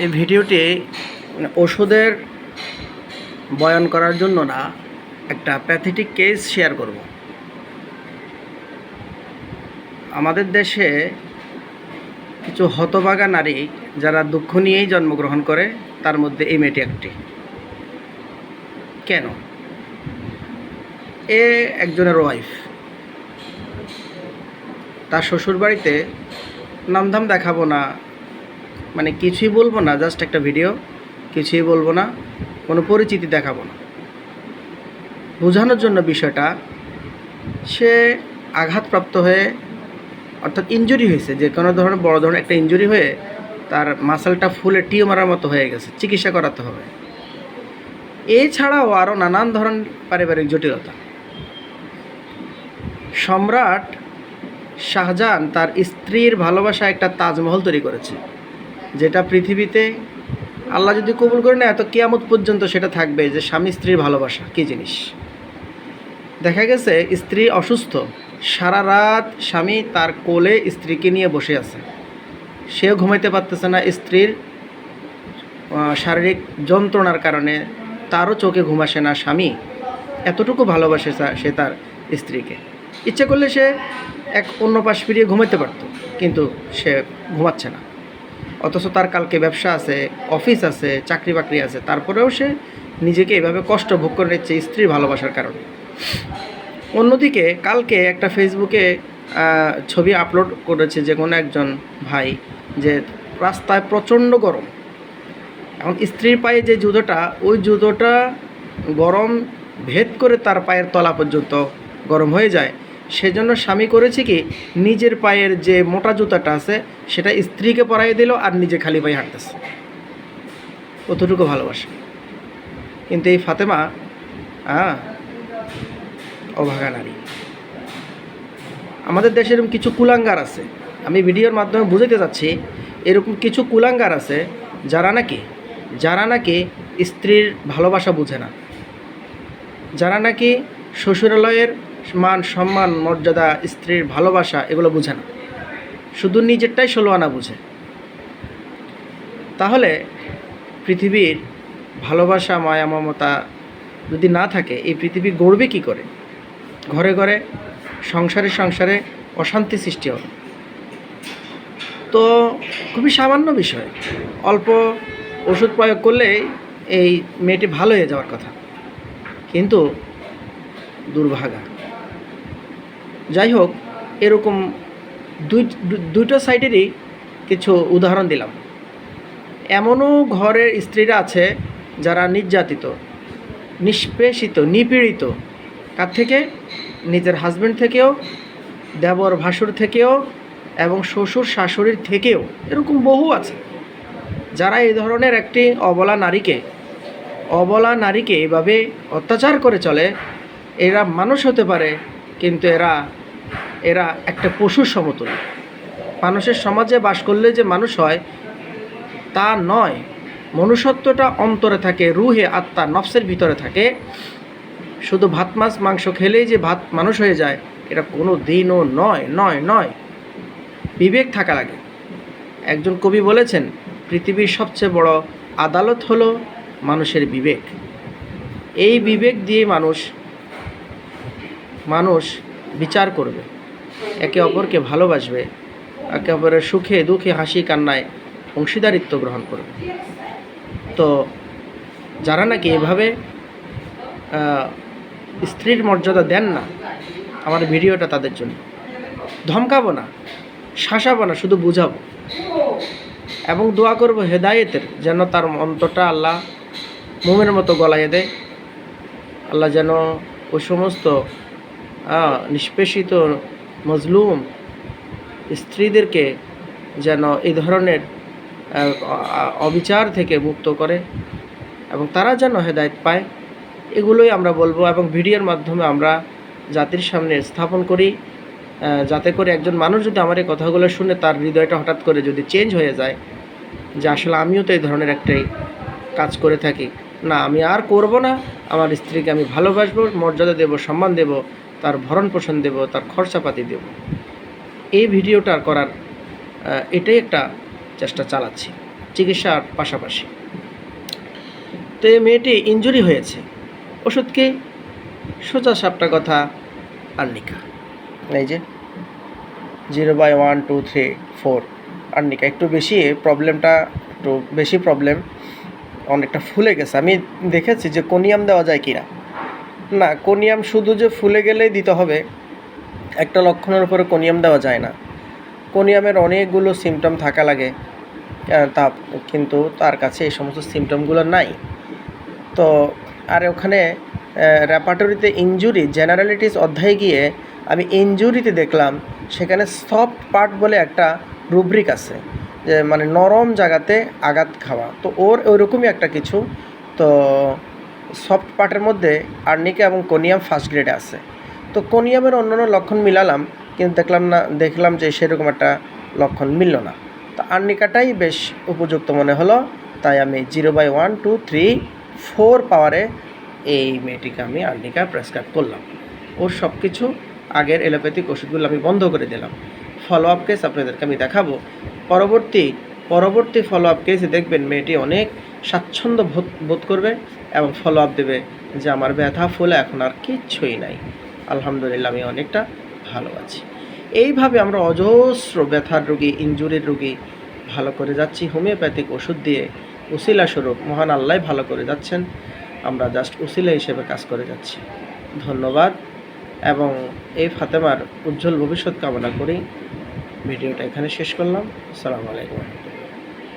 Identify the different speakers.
Speaker 1: এই ভিডিওটি মানে ওষুধের বয়ান করার জন্য না, একটা প্যাথেটিক কেস শেয়ার করব। আমাদের দেশে কিছু হতভাগা নারী যারা দুঃখ নিয়েই জন্মগ্রহণ করে, তার মধ্যে এই মেয়েটি একটি। কেন? এ একজনের ওয়াইফ তার শ্বশুরবাড়িতে নামধাম দেখাবো না মানে কিছুই বলব না জাস্ট একটা ভিডিও কিছুই বলব না, কোনো পরিচিতি দেখাবো না। বোঝানোর জন্য বিষয়টা, সে আঘাতপ্রাপ্ত হয়ে অর্থাৎ ইঞ্জুরি হয়েছে, যে কোনো ধরনের বড় ধরনের একটা ইঞ্জুরি হয়ে তার মাসালটা ফুলে টিউমারের মতো হয়ে গেছে, চিকিৎসা করাতে হবে। এছাড়াও আরও নানান ধরনের পারিবারিক জটিলতা। সম্রাট শাহজাহান তার স্ত্রীর ভালোবাসা একটা তাজমহল তৈরি করেছে। যেটা পৃথিবীতে আল্লাহ যদি কবুল করে না এত কেয়ামত পর্যন্ত সেটা থাকবে যে স্বামী স্ত্রীর ভালোবাসা। কী জিনিস? দেখা গেছে, স্ত্রী অসুস্থ, সারা রাত স্বামী তার কোলে স্ত্রীকে নিয়ে বসে আছে। সেও ঘুমাইতে পারতেছে না, স্ত্রীর শারীরিক যন্ত্রণার কারণে তারও চোখে ঘুম আসে না স্বামী। এতটুকু ভালোবাসে সে তার স্ত্রীকে। ইচ্ছে করলে সে এক অন্য পাশ ফিরিয়ে ঘুমাইতে পারত, কিন্তু সে ঘুমাচ্ছে না। অথচ তার কালকে ব্যবসা আছে, অফিস আছে, চাকরি বাকরি আছে, তারপরেও সে নিজেকে এভাবে কষ্ট ভোগ করে নিচ্ছে স্ত্রীর ভালোবাসার কারণে। অন্যদিকে কালকে একটা ফেসবুকে ছবি আপলোড করেছে যে কোনো একজন ভাই যে রাস্তায় প্রচণ্ড গরম। এখন স্ত্রীর পায়ে যে জুতোটা, ওই জুতোটা গরম ভেদ করে তার পায়ের তলা পর্যন্ত গরম হয়ে যায়। সেজন্য স্বামী করেছে কি, নিজের পায়ের যে মোটা জুতাটা আছে, সেটা স্ত্রীকে পরাই দিল আর নিজে খালি পায়ে হাঁটতেছে। কতটুকু ভালোবাসে। কিন্তু এই ফাতেমা হ্যাঁ অভাগা নারী। আমাদের দেশে এরকম কিছু কুলাঙ্গার আছে। আমি ভিডিওর মাধ্যমে বুঝাতে যাচ্ছি এরকম কিছু কুলাঙ্গার আছে, যারা নাকি যারা নাকি স্ত্রীর ভালোবাসা বুঝে না। যারা নাকি শ্বশুরালয়ের মান, সম্মান, মর্যাদা, স্ত্রীর ভালোবাসা, এগুলো বুঝে না। শুধু নিজেরটাই ষোলো আনা বুঝে। তাহলে পৃথিবীর ভালোবাসা, মায়া, মমতা যদি না থাকে, এই পৃথিবী গড়বে কি করে? ঘরে ঘরে, সংসারে সংসারে অশান্তি সৃষ্টি হবে। তো খুবই সামান্য বিষয়। অল্প ওষুধ প্রয়োগ করলেই এই মেয়েটি ভালো হয়ে যাওয়ার কথা। কিন্তু দুর্ভাগা। যাই হোক, এরকম দুই সাইডেরই কিছু উদাহরণ দিলাম। এমনও ঘরের স্ত্রীরা আছে যারা নির্যাতিত, নিষ্পেষিত, নিপীড়িত। কার থেকে নিজের হাজব্যান্ড থেকেও, দেবর ভাসুর থেকেও এবং শ্বশুর শাশুড়ির থেকেও এরকম বহু আছে। যারা এই ধরনের একটি অবলা নারীকে অবলা নারীকে এভাবে অত্যাচার করে চলে, এরা মানুষ হতে পারে, কিন্তু এরা এরা একটা পশুর সমতুল মানুষের সমাজে বাস করলে যে মানুষ হয়, তা নয়। মনুষ্যত্বটা অন্তরে থাকে, রুহে আত্মা নফসের ভিতরে থাকে। শুধু ভাত, মাছ, মাংস খেলেই যে ভাত মানুষ হয়ে যায়, এটা কোনো দিনও নয় নয় নয়। বিবেক থাকা লাগে। একজন কবি বলেছেন, পৃথিবীর সবচেয়ে বড় আদালত হলো মানুষের বিবেক। এই বিবেক দিয়ে মানুষ মানুষ বিচার করবে। একে অপরকে ভালোবাসবে, একে অপরের সুখে, দুঃখে, হাসি, কান্নায় অংশীদারিত্ব গ্রহণ করবে। তো যারা নাকি এভাবে স্ত্রীর মর্যাদা দেন না, আমার ভিডিওটা তাদের জন্য। ধমকাবো না, শাসাবো না, শুধু বুঝাবো। এবং দোয়া করব হেদায়েতের, যেন তার অন্তরটা আল্লাহ মোমের মতো গলায় দেয়। আল্লাহ যেন ওই সমস্ত নিষ্পেষিত মজলুম স্ত্রীদেরকে যেন এই ধরনের অবিচার থেকে মুক্ত করে এবং তারা যেন হেদায়ত পায়, এগুলোই আমরা বলব এবং ভিডিওর মাধ্যমে আমরা জাতির সামনে স্থাপন করি যাতে করে একজন মানুষ যদি আমার এই কথাগুলো শুনে তার হৃদয়টা হঠাৎ করে যদি চেঞ্জ হয়ে যায়, যে আসলে আমিও তো এই ধরনের একটাই কাজ করে থাকি। না, আমি আর করব না। আমার স্ত্রীকে আমি ভালোবাসবো, মর্যাদা দেব, সম্মান দেব, তার ভরণ পোষণ দেব, তার খরচাপাতি দেব। এই ভিডিওটা করার এটাই একটা চেষ্টা চালাচ্ছি, চিকিৎসার পাশাপাশি। তো এই মেয়েটি ইঞ্জুরি হয়েছে। ওষুধ কি? সোজা সাপটা কথা আর্নিকা এই যে, zero by one, two, three, four arnica একটু বেশি প্রবলেমটা একটু বেশি প্রবলেম অনেকটা ফুলে গেছে। আমি দেখেছি যে কোনিয়াম দেওয়া যায় কিনা। না, কোনিয়াম শুধু যে ফুলে গেলেই দিতে হবে, একটা লক্ষণের উপরে কোনিয়াম দেওয়া যায় না। কোনিয়ামের অনেকগুলো সিমটম থাকা লাগে তা কিন্তু তার কাছে এই সমস্ত সিমটমগুলো নাই। তো, আর ওখানে র্যাপাটরিতে ইনজুরি জেনারেলিটিস অধ্যায়ে গিয়ে আমি ইনজুরিতে দেখলাম, সেখানে সফট পার্ট বলে একটা রুব্রিক আছে। যে মানে নরম জায়গাতে আঘাত খাওয়া। তো ওর ওইরকমই একটা কিছু। তো সফট পার্টের মধ্যে আর্নিকা এবং কোনিয়াম ফার্স্ট গ্রেডে আছে। তো কোনিয়ামের অন্যান্য লক্ষণ মিলালাম, কিন্তু দেখলাম না, দেখলাম যে সেরকম একটা লক্ষণ মিলল না। তো আর্নিকাটাই বেশ উপযুক্ত মনে হলো। তাই আমি zero by one two three four পাওয়ারে এই মেয়েটিকে আমি আর্নিকা প্রেসক্রাইব করলাম। ওর সব কিছু আগের এলোপ্যাথিক ওষুধগুলো আমি বন্ধ করে দিলাম। ফলো আপ কেস আপনাদেরকে আমি দেখাবো। পরবর্তী পরবর্তী ফলো আপ কেসে দেখবেন মেয়েটি অনেক স্বাচ্ছন্দ্য বোধ বোধ করবে এবং ফলো আপ দেবে যে আমার ব্যথা, ফুলে এখন আর কিচ্ছুই নাই। আলহামদুলিল্লাহ, আমি অনেকটা ভালো আছি। এইভাবে আমরা অজস্র ব্যথার রোগী ইনজুরির রোগী ভালো করে যাচ্ছি। হোমিওপ্যাথিক ওষুধ দিয়ে উসিলা স্বরূপ। মহান আল্লাহ ভালো করে যাচ্ছেন। আমরা জাস্ট উসিলা হিসেবে কাজ করে যাচ্ছি। ধন্যবাদ। এবং এই ফাতেমার উজ্জ্বল ভবিষ্যৎ কামনা করি। ভিডিওটা এখানে শেষ করলাম। আসসালামু আলাইকুম।